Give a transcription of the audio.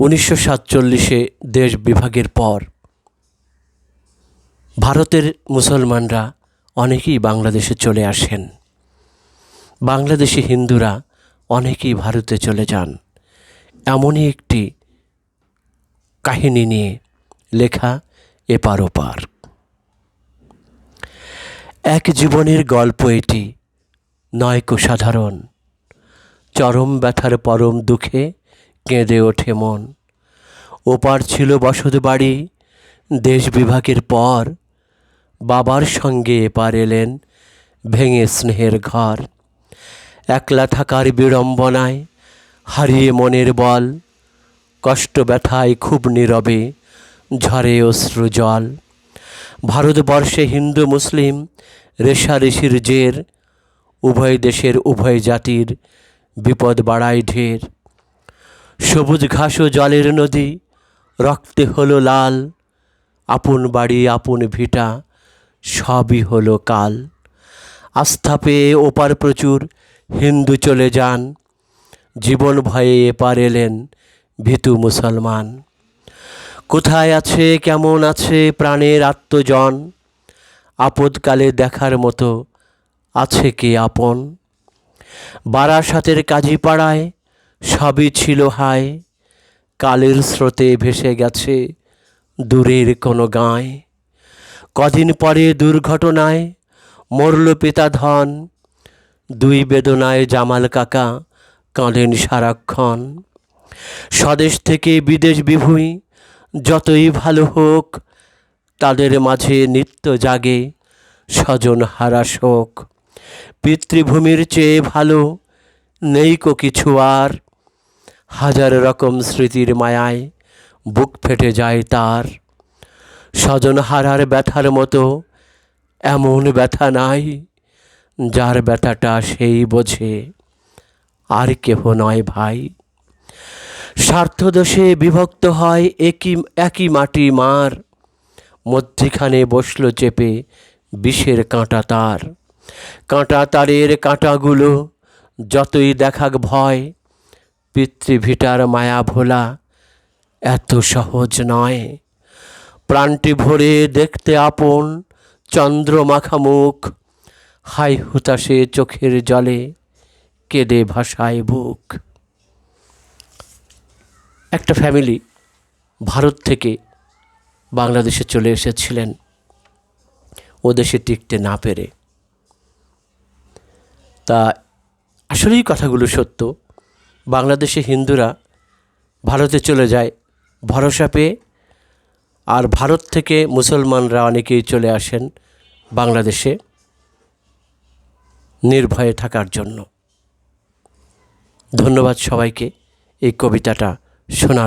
উনিশশো সাতচল্লিশে দেশ বিভাগের পর ভারতের মুসলমানরা অনেকেই বাংলাদেশে চলে আসেন। বাংলাদেশি হিন্দুরা অনেকেই ভারতে চলে যান। এমনই একটি কাহিনী নিয়ে লেখা এপার ওপার এক জীবনের গল্প এটি নয়কো সাধারণ। চরম ব্যথার পরম দুঃখে কেঁদে ওঠে মন। ওপার ছিল বসত বাড়ি, দেশ বিভাগের পর। বাবার সঙ্গে এপার এলেন ভেঙে স্নেহের ঘর। একলা থাকার বিড়ম্বনায় হারিয়ে মনের বল। কষ্ট ব্যথায় খুব নীরবে ঝরে অশ্রু জল। ভারতবর্ষে হিন্দু, মুসলিম রেশারেশির জের। উভয় দেশের উভয় জাতির বিপদ বাড়ায় ঢের। সবুজ ঘাস ও জলের নদী, রক্তে হলো লাল, আপন বাড়ি, আপন ভিটা, সবই হলো কাল। আস্থা পেয়ে ওপার প্রচুর হিন্দু চলে যান, জীবন ভয়ে এপার এলেন ভীতু মুসলমান। কোথায় আছে, কেমন আছে প্রাণের আত্মজন? আপদকালে দেখার মতো আছে কে আপন? বারাসাতের কাজী পাড়ায় সবই ছিল হায়। কালের স্রোতে ভেসে গেছে দূরের কোনো গাঁয়। কদিন পরে দুর্ঘটনায় মরল পিতা ধন। দুই বেদনায় জামাল কাকা কাঁদেন সারাক্ষণ। স্বদেশ থেকে বিদেশ বিভুঁই যতই ভালো হোক, তাদের মাঝে নিত্য জাগে স্বজন হারা শোক। পিতৃভূমির চেয়ে ভালো নেই কো কিছু আর। হাজার রকম স্মৃতির মায়ায় বুক ফেটে যায় তার। স্বজন হারার ব্যথার মতো এমন ব্যথা নাই, যার ব্যথাটা সেই বোঝে। আর কেহ নয় ভাই। স্বার্থদোষে বিভক্ত হয় একই একই মাটি মার। মধ্যিখানে বসল চেপে বিষের কাঁটা তার। কাঁটা তারের কাঁটাগুলো যতই দেখাক ভয় পিতৃভিটার মায়া ভোলা এত সহজ নয়। প্রাণটি ভরে দেখতে আপন চন্দ্রমাখা মুখ। হাই হুতাশে চোখের জলে কেঁদে ভাসায় বুক। একটা ফ্যামিলি ভারত থেকে বাংলাদেশে চলে এসেছিলেন। ও দেশে টিকতে না পেরে। তা আসলেই কথাগুলো সত্য। বাংলাদেশে হিন্দুরা ভারতে চলে যায়, ভরসা পেয়ে আর ভারত থেকে মুসলমানরা অনেকেই চলে আসেন বাংলাদেশে নির্ভয়ে থাকার জন্য। ধন্যবাদ সবাইকে, এই কবিতাটা শোনার